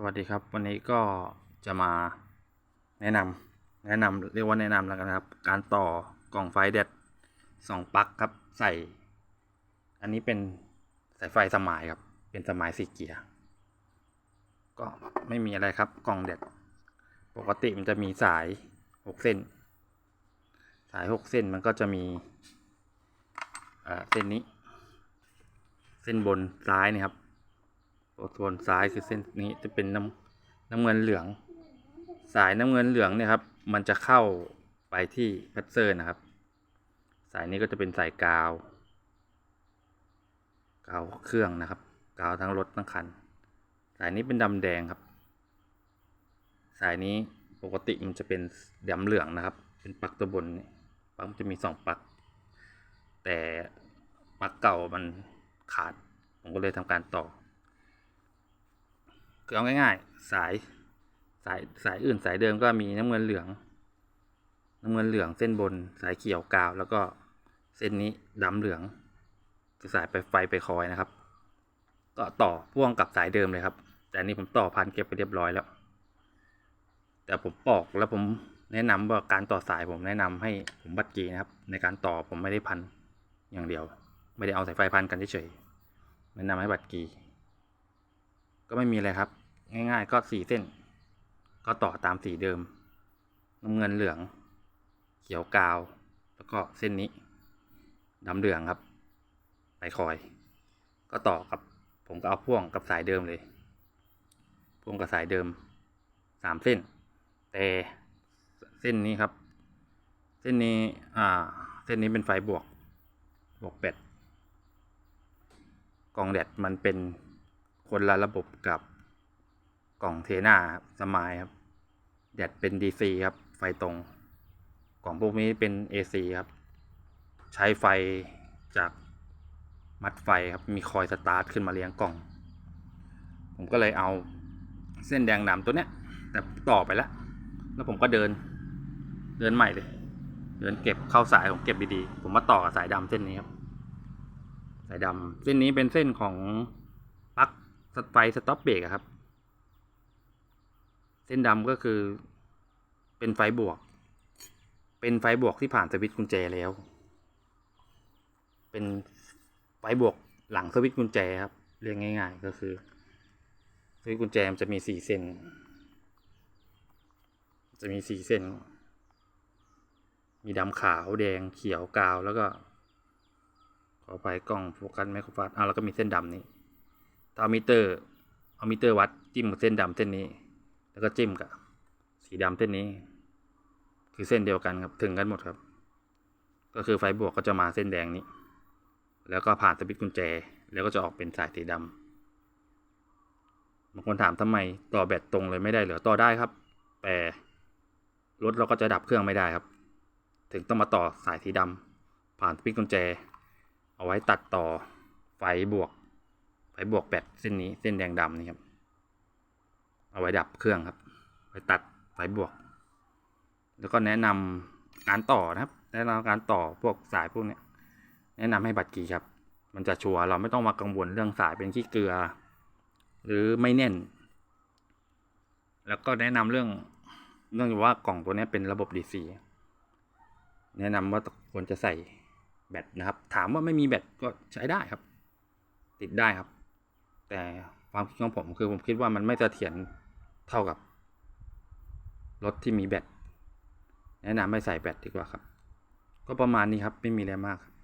สวัสดีครับ วันนี้ก็จะมาแนะนำแนะนำเรียกว่าแนะนำแล้วกันครับ การต่อกล่องไฟเด็ดสองปลั๊กครับ ใส่ อันนี้เป็นสายไฟสมายครับ เป็นสมายสี่เกียร์ก็ไม่มีอะไรครับกล่องเด็ด ปกติมันจะมีสายหกเส้น สายหกเส้นมันก็จะมีเส้นนี้ เส้นบนซ้ายนี่ครับ ส่วนซ้ายคือเส้นนี้จะเป็นน้ำน้ำเงินเหลือง สายน้ำเงินเหลืองเนี่ยครับ มันจะเข้าไปที่แพทเซอร์นะครับ สายนี้ก็จะเป็นสายกาว กาวเครื่องนะครับ กาวทั้งรถทั้งคัน สายนี้เป็นดำแดงครับ สายนี้ปกติมันจะเป็นดำเหลืองนะครับ เป็นปลั๊กตัวบนนี่ปลั๊กมันจะมีสองปลั๊กแต่ปลั๊กเก่ามันขาด ผมก็เลยทำการต่อ คือเอาง่ายๆ สาย สายสายอื่นสายเดิมก็มีน้ำเงินเหลือง น้ำเงินเหลืองเส้นบน สายเขียวกาว แล้วก็เส้นนี้ดำเหลืองคือสายไปไฟไปคอยนะครับ ก็ต่อพ่วงกับสายเดิมเลยครับ แต่นี้ผมต่อพันเก็บไปเรียบร้อยแล้ว แต่ผมปอกแล้วผมแนะนำว่าการต่อสายผมแนะนำให้ผมบัดกีนะครับ ในการต่อผมไม่ได้พันอย่างเดียว ไม่ได้เอาสายไฟพันกันเฉยๆแนะนำให้บัดกีก็ไม่มีอะไรครับ ง่ายๆ ก็สี่เส้น ก็ต่อตามสีเดิมน้ำเงินเหลือง เขียวกาว แล้วก็เส้นนี้ดำเหลืองครับ ไปคอย ก็ต่อกับผมก็เอาพ่วงกับสายเดิมเลย พ่วงกับสายเดิมสามเส้น แต่เส้นนี้ครับ เส้นนี้อ่าเส้นนี้เป็นไฟบวกบวกแปดกล่องแดดมันเป็นคนละระบบกับ กล่องเทน่าครับสมายครับแดดเป็น DC ครับ ไฟตรง กล่องพวกนี้เป็น AC ครับ ใช้ไฟจากมัดไฟครับ มีคอยสตาร์ทขึ้นมาเลี้ยงกล่อง ผมก็เลยเอาเส้นแดงดำตัวเนี้ย แต่ต่อไปแล้ว แล้วผมก็เดิน เดินใหม่เลย เดินเก็บเข้าสายผมเก็บดีๆ ผมมาต่อกับสายดำเส้นนี้ครับ สายดำเส้นนี้เป็นเส้นของปลั๊กไฟสต็อปเบรกครับ เส้นดำก็คือ เป็นไฟบวก เป็นไฟบวกที่ผ่านสวิตช์กุญแจแล้ว เป็นไฟบวกหลังสวิตช์กุญแจครับ เรียกง่าย ๆ ก็คือสวิตช์กุญแจมันจะมีสี่เส้น จะมีสี่เส้น มีดำขาวแดงเขียวกาวแล้วก็ ขอไปกล้องโฟกัสไมโครฟัสอ่าแล้วก็มีเส้นดำนี้ถ้าเอามิเตอร์เอามิเตอร์วัดจิ้มกับเส้นดำเส้นนี้ แล้วก็จิ้มกับสีดำเส้นนี้ คือเส้นเดียวกันครับ ถึงกันหมดครับ ก็คือไฟบวกก็จะมาเส้นแดงนี้ แล้วก็ผ่านสวิตช์กุญแจ แล้วก็จะออกเป็นสายสีดำบางคนถามทำไมต่อแบตตรงเลยไม่ได้เหรอต่อได้ครับ แต่รถเราก็จะดับเครื่องไม่ได้ครับ ถึงต้องมาต่อสายสีดำผ่านสวิตช์กุญแจ เอาไว้ตัดต่อไฟบวก ไฟบวกแบตเส้นนี้เส้นแดงดำนี่ครับ เอาไว้ดับเครื่องครับไว้ตัดไฟบวก แล้วก็แนะนำการต่อนะครับ แนะนำการต่อพวกสายพวกเนี้ย แนะนำให้บัตรกีครับ มันจะชัวร์เราไม่ต้องมากังวลเรื่องสายเป็นขี้เกลือ หรือไม่แน่น แล้วก็แนะนำเรื่องเรื่องว่ากล่องตัวนี้เป็นระบบ DC แนะนำว่าควรจะใส่แบตนะครับ ถามว่าไม่มีแบตก็ใช้ได้ครับ ติดได้ครับ แต่ความคิดของผมคือผมคิดว่ามันไม่เสถียร เท่ากับ รถที่มีแบตแนะนำให้ใส่แบตดีกว่าครับ ก็ประมาณนี้ครับ ไม่มีอะไรมากครับ